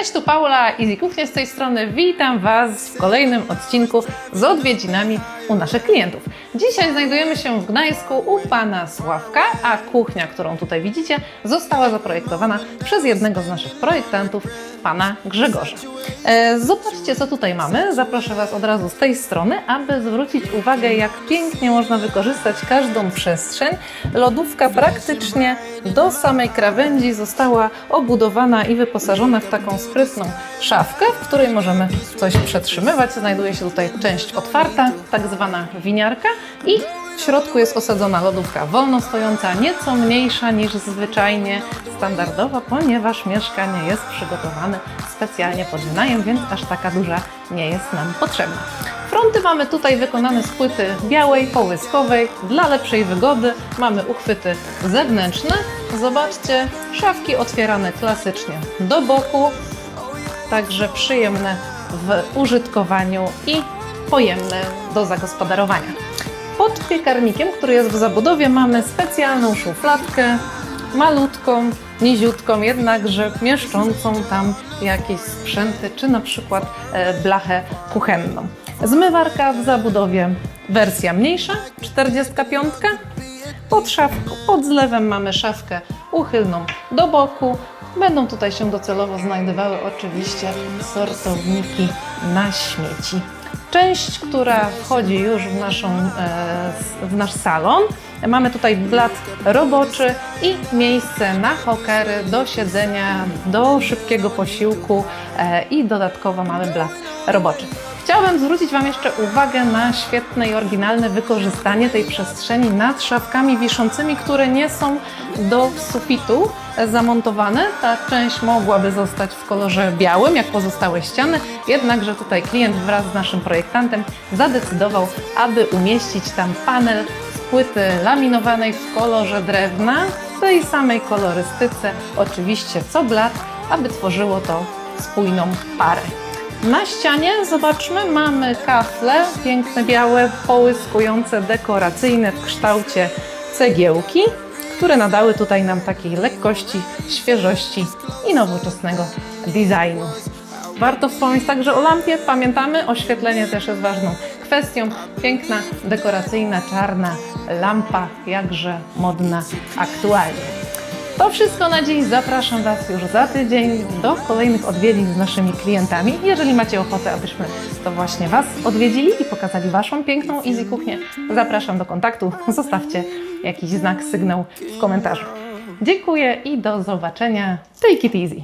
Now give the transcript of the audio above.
Cześć, tu Paula, Easy Kuchnia z tej strony. Witam Was w kolejnym odcinku z odwiedzinami u naszych klientów. Dzisiaj znajdujemy się w Gdańsku u pana Sławka, a kuchnia, którą tutaj widzicie, została zaprojektowana przez jednego z naszych projektantów, pana Grzegorza. E, zobaczcie, co tutaj mamy. Zaproszę Was od razu z tej strony, aby zwrócić uwagę, jak pięknie można wykorzystać każdą przestrzeń. Lodówka praktycznie do samej krawędzi została obudowana i wyposażona w taką sprytną szafkę, w której możemy coś przetrzymywać. Znajduje się tutaj część otwarta, tak zwana winiarka i w środku jest osadzona lodówka wolno stojąca, nieco mniejsza niż zwyczajnie standardowa, ponieważ mieszkanie jest przygotowane specjalnie pod wynajem, więc aż taka duża nie jest nam potrzebna. Fronty mamy tutaj wykonane z płyty białej, połyskowej. Dla lepszej wygody mamy uchwyty zewnętrzne. Zobaczcie, szafki otwierane klasycznie do boku, także przyjemne w użytkowaniu i pojemne do zagospodarowania. Pod piekarnikiem, który jest w zabudowie, mamy specjalną szufladkę, malutką, niziutką, jednakże mieszczącą tam jakieś sprzęty, czy na przykład e, blachę kuchenną. Zmywarka w zabudowie, wersja mniejsza, 45. Pod szafką, pod zlewem mamy szafkę uchylną do boku. Będą tutaj się docelowo znajdowały oczywiście sortowniki na śmieci. Część, która wchodzi już w, naszą, e, w nasz salon. Mamy tutaj blat roboczy i miejsce na hokery, do siedzenia, do szybkiego posiłku e, i dodatkowo mamy blat roboczy. Chciałabym zwrócić Wam jeszcze uwagę na świetne i oryginalne wykorzystanie tej przestrzeni nad szafkami wiszącymi, które nie są do sufitu zamontowane. Ta część mogłaby zostać w kolorze białym, jak pozostałe ściany, jednakże tutaj klient wraz z naszym projektantem zadecydował, aby umieścić tam panel z płyty laminowanej w kolorze drewna, w tej samej kolorystyce, oczywiście co blat, aby tworzyło to spójną parę. Na ścianie, zobaczmy, mamy kafle, piękne, białe, połyskujące, dekoracyjne w kształcie cegiełki, które nadały tutaj nam takiej lekkości, świeżości i nowoczesnego designu. Warto wspomnieć także o lampie. Pamiętamy, oświetlenie też jest ważną kwestią. Piękna, dekoracyjna, czarna lampa, jakże modna aktualnie. To wszystko na dziś. Zapraszam Was już za tydzień do kolejnych odwiedzin z naszymi klientami. Jeżeli macie ochotę, abyśmy to właśnie Was odwiedzili i pokazali Waszą piękną Easy Kuchnię, zapraszam do kontaktu. Zostawcie jakiś znak, sygnał w komentarzu. Dziękuję i do zobaczenia. Take it easy.